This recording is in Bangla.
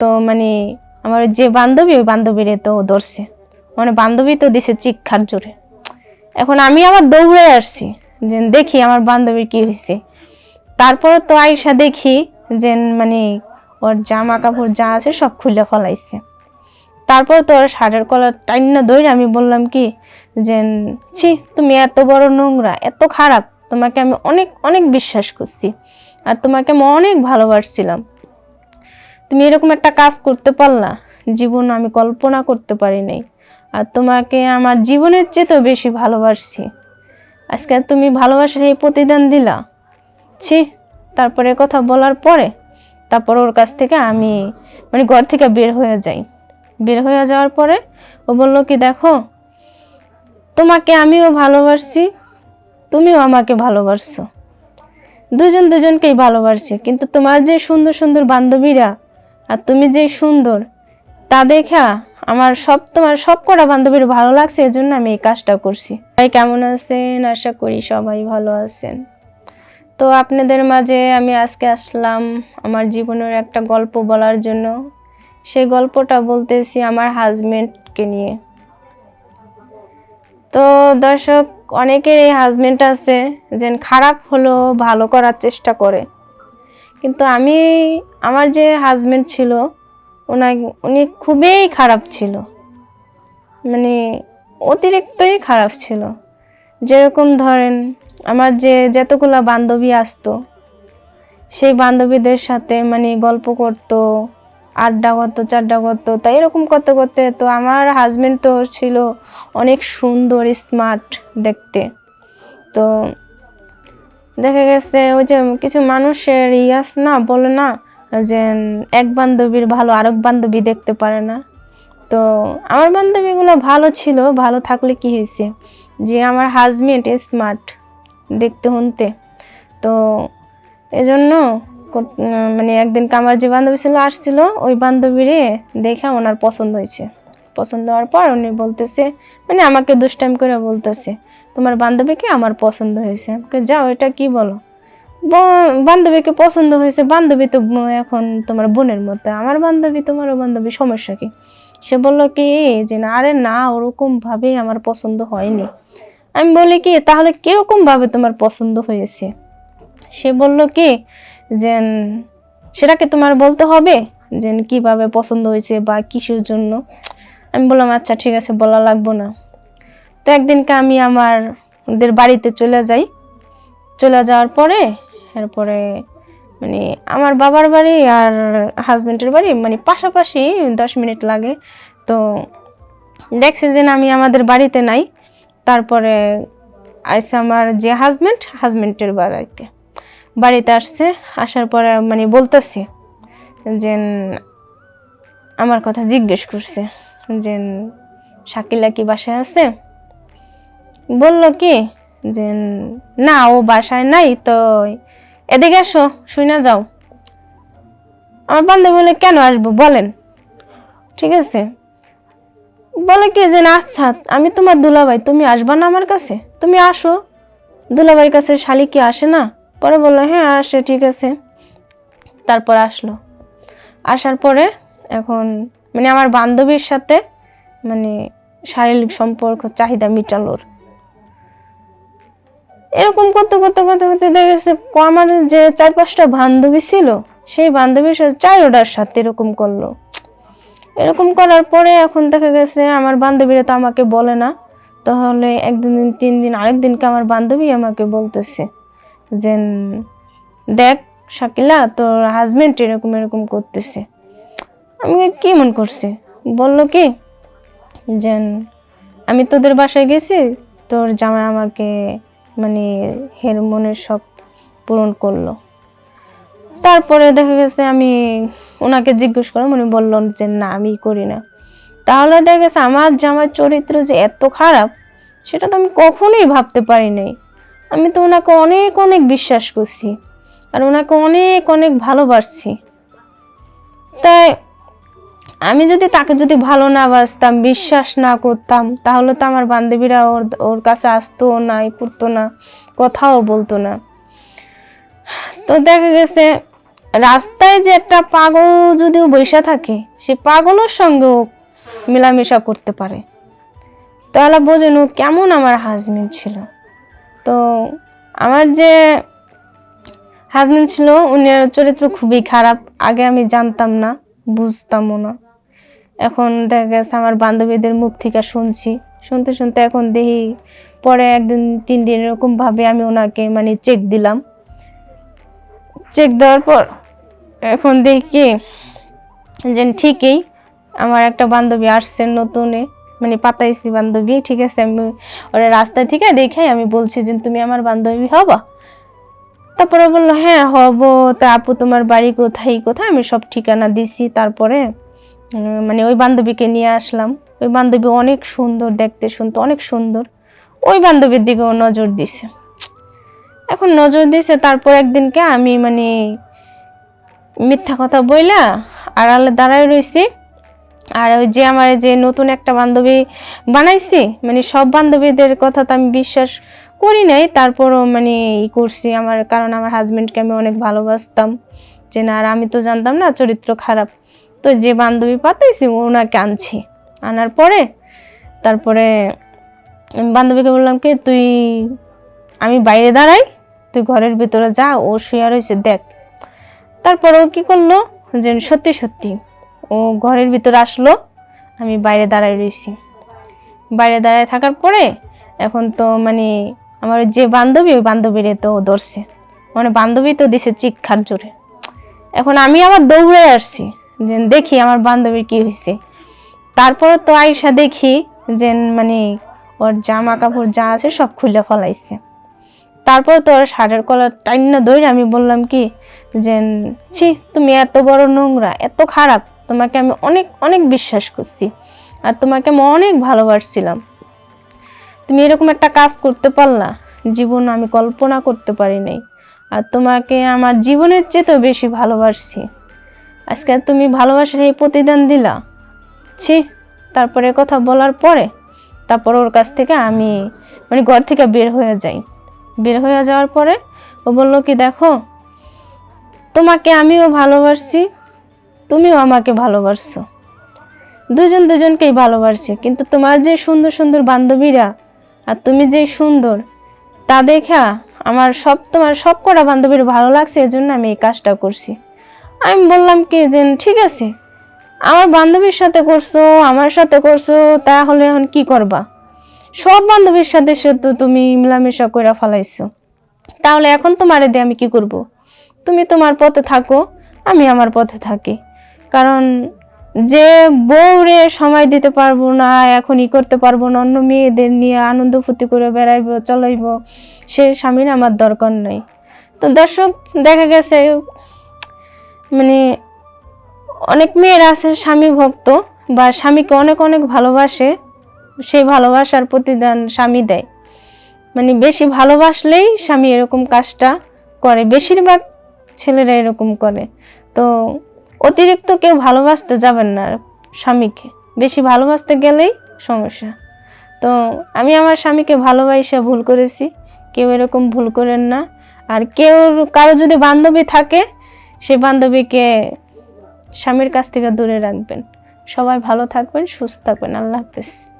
তো মানে আমার যে বান্ধবী, ওই বান্ধবীরে তো ধরছে। মানে বান্ধবী তো দিছে চিক্ষার জোরে। এখন আমি আবার দৌড়ে আসছি, যে দেখি আমার বান্ধবীর কি হয়েছে তারপর তো আয়সা দেখি যে মানে ওর জামা কাপড় যা আছে সব খুলে ফলাইছে। তারপর তো ওর শাড়ির কলার টাইনা দৌড়ে আমি বললাম কি যে, ছি, তুমি এত বড় নোংরা, এত খারাপ। তোমাকে আমি অনেক অনেক বিশ্বাস করছি। আর তোমাকে আমি অনেক ভালোবাসছিলাম। তুমি এরকম একটা কাজ করতে পারলা জীবন আমি কল্পনা করতে পারি নাই। আর তোমাকে আমার জীবনের চেয়েতেও বেশি ভালোবাসছি। আজকে তুমি ভালোবাসার এই প্রতিদান দিলা। ছি, তারপরে কথা বলার পরে তারপর ওর কাছ থেকে আমি মানে ঘর থেকে বের হয়ে যাই। বের হয়ে যাওয়ার পরে ও বলল কি, দেখো, তোমাকে আমিও ভালোবাসছি, তুমিও আমাকে ভালোবাসছো। দুজন দুজনকেই ভালোবাসছে, কিন্তু তোমার যে সুন্দর সুন্দর বান্ধবীরা আর তুমি যে সুন্দর, তা দেখা আমার সব, তোমার সব কটা বান্ধবীর ভালো লাগছে, এজন্য আমি এই কাজটা করছি। ভাই কেমন আছেন? আশা করি সবাই ভালো আছেন। তো আপনাদের মাঝে আমি আজকে আসলাম আমার জীবনের একটা গল্প বলার জন্য। সেই গল্পটা বলতেছি আমার হাজবেন্ডকে নিয়ে। তো দর্শক, অনেকের এই হাজবেন্ড আছে যে খারাপ হলেও ভালো করার চেষ্টা করে। কিন্তু আমি, আমার যে হাজবেন্ড ছিল ওনা উনি খুবই খারাপ ছিল। মানে অতিরিক্তই খারাপ ছিল। যেরকম ধরেন, আমার যে যতগুলো বান্ধবী আসতো, সেই বান্ধবীদের সাথে মানে গল্প করতো, আড্ডা করতো, চাড্ডা করতো, তাই এরকম করতে করতে তো আমার হাজবেন্ড তো ছিল অনেক সুন্দর স্মার্ট দেখতে। তো দেখা গেছে ওই যে কিছু মানুষের ইয়াস না বলে না যে এক বান্ধবীর ভালো আরেক বান্ধবী দেখতে পারে না। তো আমার বান্ধবীগুলো ভালো ছিল, ভালো থাকলে কি হয়েছে? যে আমার হাজবেন্ড স্মার্ট দেখতে শুনতে। তো এজন্য মানে একদিনকে আমার যে বান্ধবী ছিল, আসছিল, ওই বান্ধবীরে দেখে ওনার পছন্দ হয়েছে। পছন্দ হওয়ার পর উনি বলতেছে মানে আমাকে দুষ্টাইম করে বলতেছে। তোমার বান্ধবীকে আমার পছন্দ হয়েছে। যাও, এটা কি বলো? বান্ধবীকে পছন্দ হয়েছে, বান্ধবী তো এখন তোমার বোনের মতো। আমার বান্ধবী, তোমারও বান্ধবী, সমস্যা কি? সে বলল কি, যে না, আরে না, ওরকম ভাবে আমার পছন্দ হয়নি। আমি বলি কি, তাহলে কীরকম ভাবে তোমার পছন্দ হয়েছে? সে বলল কি, যে সেটাকে তোমার বলতে হবে, যে কীভাবে পছন্দ হয়েছে বা কিসের জন্য? আমি বললাম আচ্ছা ঠিক আছে, বলা লাগবো না। তো একদিনকে আমি আমার ওদের বাড়িতে চলে যাই। চলে যাওয়ার পরে, এরপরে মানে আমার বাবার বাড়ি আর হাজবেন্ডের বাড়ি মানে পাশাপাশি দশ মিনিট লাগে। তো দেখছি যে আমি আমাদের বাড়িতে নাই। তারপরে আসছে আমার যে হাজবেন্ড হাজবেন্ডের বাড়িতে। বাড়িতে আসছে, আসার পরে মানে বলতেছে যে, আমার কথা জিজ্ঞেস করছে যে, শাকিলা কি বাসায় আছে? বলল কি যে, না, ও বাসায় নাই, তো এদিকে আসো শুই না যাও। আমার বান্ধবী বলে কেন আসব, বলেন। ঠিক আছে। বলে কি যে আচ্ছা আমি তোমার দুলাভাই, তুমি আসবা না আমার কাছে? তুমি আসো। দুলাভাইয়ের কাছে শালি কি আসে না? পরে বলল হ্যাঁ আসে, ঠিক আছে। তারপর আসলো। আসার পরে এখন মানে আমার বান্ধবীর সাথে মানে শারীরিক সম্পর্ক, চাহিদা মিটালোর এরকম করতে করতে করতে করতে দেখা গেছে আমার যে চার পাঁচটা বান্ধবী ছিল, সেই বান্ধবীর সাথে চারোটার সাথে এরকম করল। এরকম করার পরে এখন দেখা গেছে আমার বান্ধবীরা তো আমাকে বলে না। তাহলে একদিন তিন দিন, আরেক দিনকে আমার বান্ধবী আমাকে বলতেছে যে, দেখ শাকিলা, তোর হাজবেন্ড এরকম এরকম করতেছে। আমি কি মন করছে? বলল কি, যে, আমি তোদের বাসায় গেছি, তোর জামাই আমাকে মানে হের মনের সব পূরণ করল। তারপরে দেখা গেছে আমি ওনাকে জিজ্ঞেস করলাম, উনি বললেন যে, না, আমি করি না। তাহলে দেখা গেছে আমার জামার চরিত্র যে এত খারাপ, সেটা তো আমি কখনোই ভাবতে পারি নাই। আমি তো ওনাকে অনেক অনেক বিশ্বাস করছি আর ওনাকে অনেক অনেক ভালোবাসছি। তাই আমি যদি তাকে যদি ভালো না বাসতাম বিশ্বাস না করতাম, তাহলে তো আমার বান্ধবীরা ওর ওর কাছে আসতো না, ই করতো না, কথাও বলতো না। তো দেখা গেছে, রাস্তায় যে একটা পাগল যদিও বৈশা থাকে, সে পাগলের সঙ্গেও মেলামেশা করতে পারে। তাহলে বোঝেন ও কেমন আমার হাজবেন্ড ছিল। তো আমার যে হাজবেন্ড ছিল, উনার চরিত্র খুবই খারাপ, আগে আমি জানতাম না, বুঝতামও না। এখন দেখা গেছে আমার বান্ধবীদের মুখ থেকে শুনছি। শুনতে শুনতে এখন দেখি পরে একদিন, তিন দিন এরকম ভাবে আমি ওনাকে মানে চেক দিলাম। চেক দেওয়ার পর এখন দেখি যে ঠিকই আমার একটা বান্ধবী আসছে নতুনে মানে পাতাইছি বান্ধবী, ঠিক আছে, আমি ওরা রাস্তা থেকে দেখে আমি বলছি যে তুমি আমার বান্ধবী হবা? তারপরে বলল হ্যাঁ হব। তা আপু, তোমার বাড়ি কোথায়? কোথায়? আমি সব ঠিকানা দিছি। তারপরে মানে ওই বান্ধবীকে নিয়ে আসলাম। ওই বান্ধবী অনেক সুন্দর, দেখতে শুনতে অনেক সুন্দর। ওই বান্ধবীর দিকেও নজর দিছে। এখন নজর দিছে, তারপর একদিনকে আমি মানে মিথ্যা কথা বইলা আড়ালে দাঁড়ায় রইছি। আর ওই যে আমার যে নতুন একটা বান্ধবী বানাইছি মানে সব বান্ধবীদের কথা তো আমি বিশ্বাস করি নাই। তারপরও মানে ই করছি আমার, কারণ আমার হাজব্যান্ডকে আমি অনেক ভালোবাসতাম। যে না, আর আমি তো জানতাম না, চরিত্র খারাপ। তো যে বান্ধবী পাতাইছি ওনাকে আনছি। আনার পরে, তারপরে বান্ধবীকে বললাম, কি তুই, আমি বাইরে দাঁড়াই, তুই ঘরের ভিতরে যা, ও শুয়ে রয়েছে, দেখ। তারপর ও কি করল, যে সত্যি সত্যি, ও ঘরের ভিতরে আসলো, আমি বাইরে দাঁড়ায় রয়েছি। বাইরে দাঁড়ায় থাকার পরে, এখন তো মানে আমার যে বান্ধবী, ওই বান্ধবীরে তো ধরছে। মানে বান্ধবী তো দিছে চিক্ষার জোরে। এখন আমি আবার দৌড়ে আসছি। যে দেখি আমার বান্ধবীর কি হয়েছে তারপর তো আয়সা দেখি যে মানে ওর জামা কাপড় যা আছে সব খুলে ফলাইছে। তারপর তো ওর শাড়ির কলার টাইনা ধরে আমি বললাম কি যে, ছি, তুমি এত বড় নোংরা, এত খারাপ, তোমাকে আমি অনেক অনেক বিশ্বাস করছি আর তোমাকে আমি অনেক ভালোবাসছিলাম। তুমি এরকম একটা কাজ করতে পারলা, জীবন আমি কল্পনা করতে পারি নাই। আর তোমাকে আমার জীবনের চেয়ে তো বেশি ভালোবাসছি। আজকে তুমি ভালোবাসার এই প্রতিদান দিলা। ছি, তারপরে কথা বলার পরে, তারপর ওর কাছ থেকে আমি মানে ঘর থেকে বের হয়ে যাই। বের হয়ে যাওয়ার পরে ও বলল কি, দেখো, তোমাকে আমিও ভালোবাসছি, তুমিও আমাকে ভালোবাসছো। দুজন দুজনকেই ভালোবাসছি, কিন্তু তোমার যে সুন্দর সুন্দর বান্ধবীরা আর তুমি যে সুন্দর, তা দেখা আমার সব, তোমার সব কটা বান্ধবীর ভালো লাগছে, এজন্য আমি এই কাজটা করছি। আমি বললাম কি যে, ঠিক আছে, আমার বান্ধবীর সাথে করছ, আমার সাথে করছ, তাহলে এখন কি করবা? সব বান্ধবীর সাথে তো তুমি মেলামেশা করে ফেলাইছো। তাহলে এখন তোমারে দিয়ে আমি কি করব? তুমি তোমার পথে থাকো, আমি আমার পথে থাকি। কারণ যে বউরে সময় দিতে পারব না, এখন ই করতে পারব না, অন্য মেয়েদের নিয়ে আনন্দ ফুর্তি করে বেড়াইবো, চলাইবো, সে স্বামীর আমার দরকার নেই। তো দর্শক, দেখা গেছে মানে অনেক মেয়েরা আছে, স্বামী ভক্ত, বা স্বামীকে অনেক অনেক ভালোবাসে, সেই ভালোবাসার প্রতিদান স্বামী দেয়। মানে বেশি ভালোবাসলেই স্বামী এরকম কাজটা করে, বেশিরভাগ ছেলেরা এরকম করে। তো অতিরিক্ত কেউ ভালোবাসতে যাবেন না স্বামীকে, বেশি ভালোবাসতে গেলেই সমস্যা। তো আমি আমার স্বামীকে ভালোবাসা ভুল করেছি, কেউ এরকম ভুল করেন না। আর কেউ, কারও যদি বান্ধবী থাকে সে বান্ধবীকে স্বামীর কাছ থেকে দূরে রাখবেন। সবাই ভালো থাকবেন সুস্থ থাকবেন। আল্লাহ হাফেজ।